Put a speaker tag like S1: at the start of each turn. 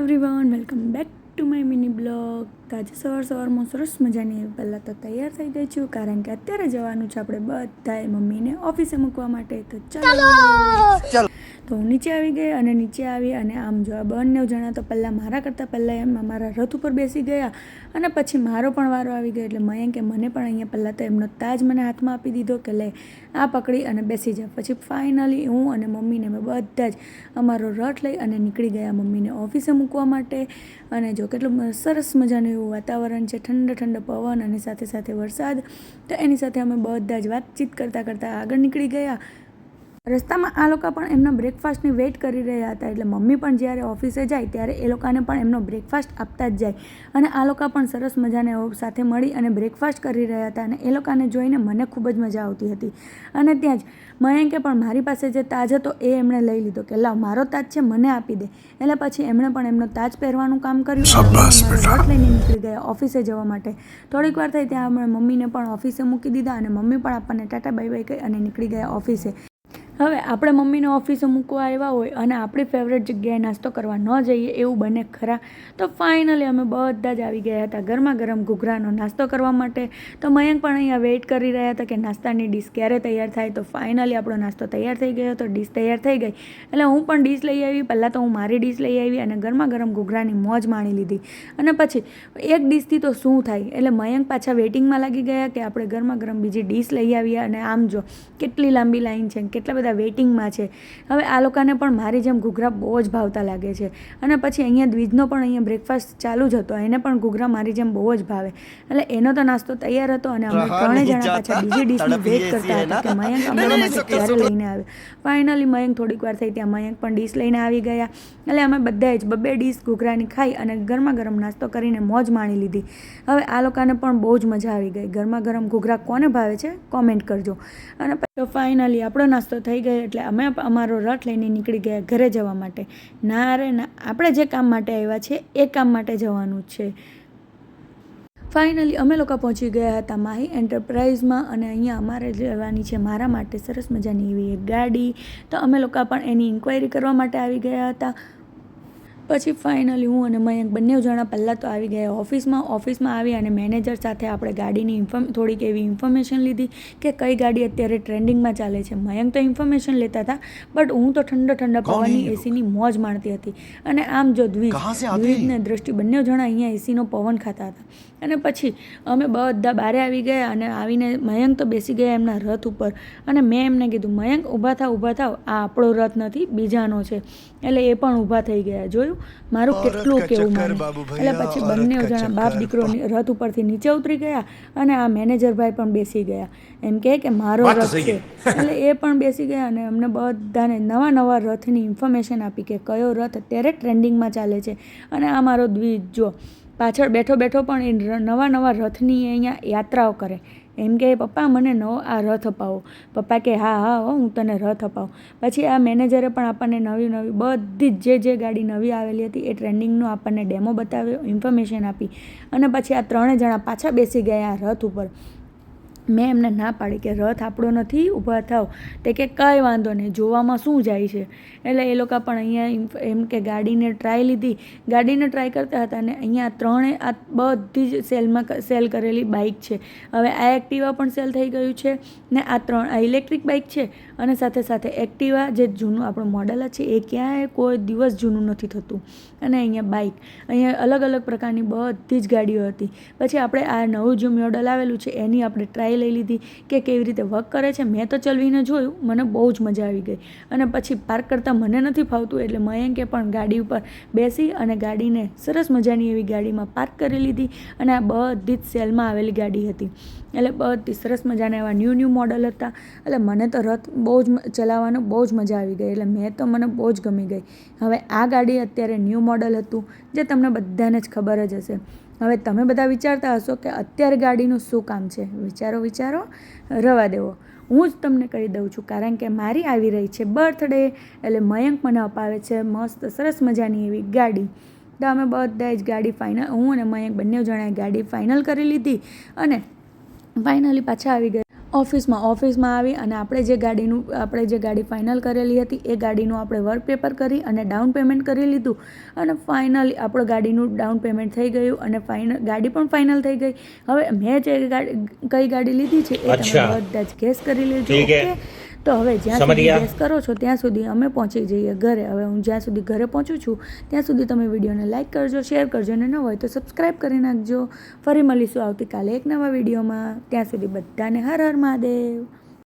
S1: Everyone welcome back to my mini blog આજે સવાર સવારમાં સરસ મજાની પહેલાં તો તૈયાર થઈ ગઈ છું કારણ કે અત્યારે જવાનું છે આપણે બધાએ મમ્મીને ઓફિસે મૂકવા માટે. તો ચાલો! તો નીચે આવી ગઈ અને નીચે આવી અને આમ જો આ બંને જણા તો પહેલાં મારા કરતાં પહેલાં એમ મારા રથ ઉપર બેસી ગયા અને પછી મારો પણ વારો આવી ગયો એટલે મયંકે મને પણ અહીંયા પહેલાં તો એમનો તાજ મને હાથમાં આપી દીધો કે લે આ પકડી અને બેસી જા. પછી ફાઇનલી હું અને મમ્મીને અમે બધા જ અમારો રથ લઈ અને નીકળી ગયા મમ્મીને ઓફિસે મૂકવા માટે. અને જો કેટલું સરસ મજાનું એવું વાતાવરણ છે, ઠંડો ઠંડો પવન અને સાથે સાથે વરસાદ. તો એની સાથે અમે બધા જ વાતચીત કરતાં કરતાં આગળ નીકળી ગયા. રસ્તામાં આ લોકો પણ એમના બ્રેકફાસ્ટની વેઇટ કરી રહ્યા હતા. એટલે મમ્મી પણ જ્યારે ઓફિસે જાય ત્યારે એ લોકોને પણ એમનો બ્રેકફાસ્ટ આપતા જ જાય. અને આ લોકો પણ સરસ મજાને સાથે મળી અને બ્રેકફાસ્ટ કરી રહ્યા હતા અને એ લોકોને જોઈને મને ખૂબ જ મજા આવતી હતી. અને ત્યાં જ મયંકે પણ મારી પાસે જે તાજ હતો એ એમણે લઈ લીધો કે લાવ મારો તાજ છે મને આપી દે. એટલે પછી એમણે પણ એમનો તાજ પહેરવાનું કામ કર્યું રથ લઈને નીકળી ગયા ઓફિસે જવા માટે. થોડીક વાર થઈ ત્યાં અમે મમ્મીને પણ ઓફિસે મૂકી દીધા અને મમ્મી પણ આપણને ટાટા બાય બાય કહી અને નીકળી ગયા ઓફિસે હવે આપણે મમ્મીને ઓફિસે મૂકવા આવ્યા હોય અને આપણી ફેવરેટ જગ્યાએ નાસ્તો કરવા ન જઈએ એવું બને ખરા, તો ફાઇનલી અમે બધા જ આવી ગયા હતા ગરમા ગરમ ઘૂઘરાનો નાસ્તો કરવા માટે. તો મયંક પણ અહીંયા વેઇટ કરી રહ્યા હતા કે નાસ્તાની ડીશ ક્યારે તૈયાર થાય. તો ફાઇનલી આપણો નાસ્તો તૈયાર થઈ ગયો તો ડીશ તૈયાર થઈ ગઈ. એટલે હું પણ ડીશ લઈ આવી, પહેલાં તો હું મારી ડીશ લઈ આવી અને ગરમા ગરમ ઘૂઘરાની મોજ માણી લીધી. અને પછી એક ડીશથી તો શું થાય? એટલે મયંક પાછા વેઇટિંગમાં લાગી ગયા કે આપણે ગરમા ગરમ બીજી ડીશ લઈ આવીએ. અને આમ જો, કેટલી લાંબી લાઈન છે કેટલા બધા વેઇટિંગમાં છે. હવે આ લોકોને પણ મારી જેમ ઘૂઘરા બહુ જ ભાવતા લાગે છે. અને પછી અહીંયા દ્વિજનો પણ અહીંયા બ્રેકફાસ્ટ ચાલુ જ હતો. એને પણ ઘૂઘરા મારી જેમ બહુ જ ભાવે. એટલે એનો તો નાસ્તો તૈયાર હતો અને અમે ત્રણેય જણા પાછા બીજી ડીશની વેટ કરતા હતા કે મયંક અમારા માટે ક્યારે લઈને આવે. ફાઇનલી મયંક થોડીક વાર થઈ ત્યાં મયંક પણ ડીશ લઈને આવી ગયા. એટલે અમે બધાએ જ બબે ડીશ ઘૂઘરાની ખાઈ અને ગરમા ગરમ નાસ્તો કરીને મોજ માણી લીધી. હવે આ લોકોને પણ બહુ જ મજા આવી ગઈ. ગરમા ગરમ ઘૂઘરા કોને ભાવે છે? કોમેન્ટ કરજો. અને પછી ફાઇનલી આપણો નાસ્તો થઈ ગયો એટલે અમે અમારો રથ લઈને નીકળી ગયા ઘરે જવા માટે. ના અરે ના, આપણે જે કામ માટે આવ્યા છે એ કામ માટે જવાનું છે. ફાઇનલી અમે લોકો પહોંચી ગયા હતા માહી એન્ટરપ્રાઇઝમાં અને અહીંયા અમારે લેવાની છે મારા માટે સરસ મજાની એવી એક ગાડી. તો અમે લોકો પણ એની ઇન્ક્વાયરી કરવા માટે આવી ગયા હતા. પછી ફાઇનલી હું અને મયંક બંને જણા પહેલાં તો આવી ગયા ઓફિસમાં. ઓફિસમાં આવી અને મેનેજર સાથે આપણે ગાડીની ઇન્ફોર્મ થોડીક એવી ઇન્ફોર્મેશન લીધી કે કઈ ગાડી અત્યારે ટ્રેન્ડિંગમાં ચાલે છે. મયંક તો ઇન્ફોર્મેશન લેતા હતા બટ હું તો ઠંડા ઠંડા પવનની એસીની મોજ માણતી હતી. અને આમ જો દ્વિજ દ્વિજને દ્રષ્ટિ બંને જણા અહીંયા એસીનો પવન ખાતા હતા. અને પછી અમે બધા બારે આવી ગયા અને આવીને મયંક તો બેસી ગયા એમના રથ ઉપર. અને મેં એમને કીધું મયંક ઊભા થાવ ઊભા થાવ. આ આપણો રથ નથી બીજાનો છે. એટલે એ પણ ઊભા થઈ ગયા. જોયું? મારું કેટલું કેવું માને? એટલે પછી બંને જણા બાપ દીકરો રથ ઉપરથી નીચે ઉતરી ગયા અને આ મેનેજરભાઈ પણ બેસી ગયા. એમ કહે કે મારો રથ છે. એટલે એ પણ બેસી ગયા અને અમને બધાને નવા નવા રથની ઇન્ફોર્મેશન આપી કે કયો રથ અત્યારે ટ્રેન્ડિંગમાં ચાલે છે. અને આ મારો દ્વિજ જો પાછળ બેઠો બેઠો પણ એ નવા નવા રથની અહીંયા યાત્રાઓ કરે. એમ કે, પપ્પા, મને નવો આ રથ અપાવો. પપ્પા કે, હા હા, હો, હું તને રથ અપાવું. પછી આ મેનેજરે પણ આપણને નવી નવી બધી જ જે જે ગાડી નવી આવેલી હતી એ ટ્રેન્ડિંગનો આપણને ડેમો બતાવ્યો, ઇન્ફોર્મેશન આપી અને પછી આ ત્રણે જણા પાછા બેસી ગયા આ રથ ઉપર. મેં એમને ના પાડી કે રથ આપણો નથી ઊભા થાવ. તે કે કંઈ વાંધો નહીં, જોવામાં શું જાય છે? એટલે એ લોકો પણ અહીંયા એમ કે ગાડીને ટ્રાય લીધી. ગાડીને ટ્રાય કરતા હતા અને અહીંયા ત્રણે આ બધી જ સેલમાં સેલ કરેલી બાઇક છે. હવે આ એક્ટિવા પણ સેલ થઈ ગયું છે ને આ ત્રણ, આ ઇલેક્ટ્રિક બાઇક છે અને સાથે સાથે એક્ટિવા જે જૂનું આપણું મોડલ છે, એ ક્યાંય કોઈ દિવસ જૂનું નથી થતું. અને અહીંયા બાઇક અહીંયા અલગ અલગ પ્રકારની બધી જ ગાડીઓ હતી. પછી આપણે આ નવું જે મોડલ આવેલું છે, એની આપણે ટ્રાય લઈ લીધી કે કેવી રીતે વર્ક કરે છે, મેં તો ચલવીને જોયું, મને બહુ જ મજા આવી ગઈ. અને પછી પાર્ક કરતાં મને નથી ફાવતું, એટલે મયંકે પણ ગાડી ઉપર બેસી અને ગાડીને સરસ મજાની એવી ગાડીમાં પાર્ક કરી લીધી અને આ બધી જ સેલમાં આવેલી ગાડી હતી. એટલે બધી સરસ મજાના એવા ન્યૂ ન્યૂ મોડલ હતા. એટલે મને તો રથ બહુ જ ચલાવવાનો બહુ જ મજા આવી ગઈ, એટલે મેં તો મને બહુ જ ગમી ગઈ. હવે આ ગાડી અત્યારે ન્યૂ મોડલ હતું, જે તમને બધાને જ ખબર જ હશે. હવે તમે બધા વિચારતા હશો કે અત્યારે ગાડીનું શું કામ છે? વિચારો વિચારો, રવા દેવો. હું જ તમને કહી દઉં છું, કારણ કે મારી આવી રહી છે બર્થડે, એટલે મયંક મને અપાવે છે મસ્ત, સરસ મજાની એવી ગાડી. તો અમે બધા જ ગાડી ફાઇનલ હું અને મયંક બંને જણાએ ગાડી ફાઇનલ કરી લીધી અને ફાઇનલી પાછા આવી ગયા. ઓફિસમાં ઓફિસમાં આવી અને આપણે જે ગાડીનું આપણે જે ગાડી ફાઇનલ કરેલી હતી એ ગાડીનું આપણે વર્ક પેપર કરી અને ડાઉન પેમેન્ટ કરી લીધું અને ફાઇનલી આપણો ગાડીનું ડાઉન પેમેન્ટ થઈ ગયું અને ફાઇનલ ગાડી પણ ફાઇનલ થઈ ગઈ. હવે મેં જે ગાડી કઈ ગાડી લીધી છે એ તમે બધા જ ગેસ કરી લેજો ઓકે? તો હવે જ્યાં સુધી ગેસ કરો છો ત્યાં સુધી અમે પહોંચી જઈએ ઘરે. હવે હું જ્યાં સુધી ઘરે પહોંચું છું ત્યાં સુધી તમે વિડીયોને લાઇક કરજો શેર કરજો અને ન હોય તો સબસ્ક્રાઈબ કરી નાખજો. ફરી મળીશું આવતીકાલે એક નવા વિડીયોમાં. ત્યાં સુધી બધાને હર હર મહાદેવ.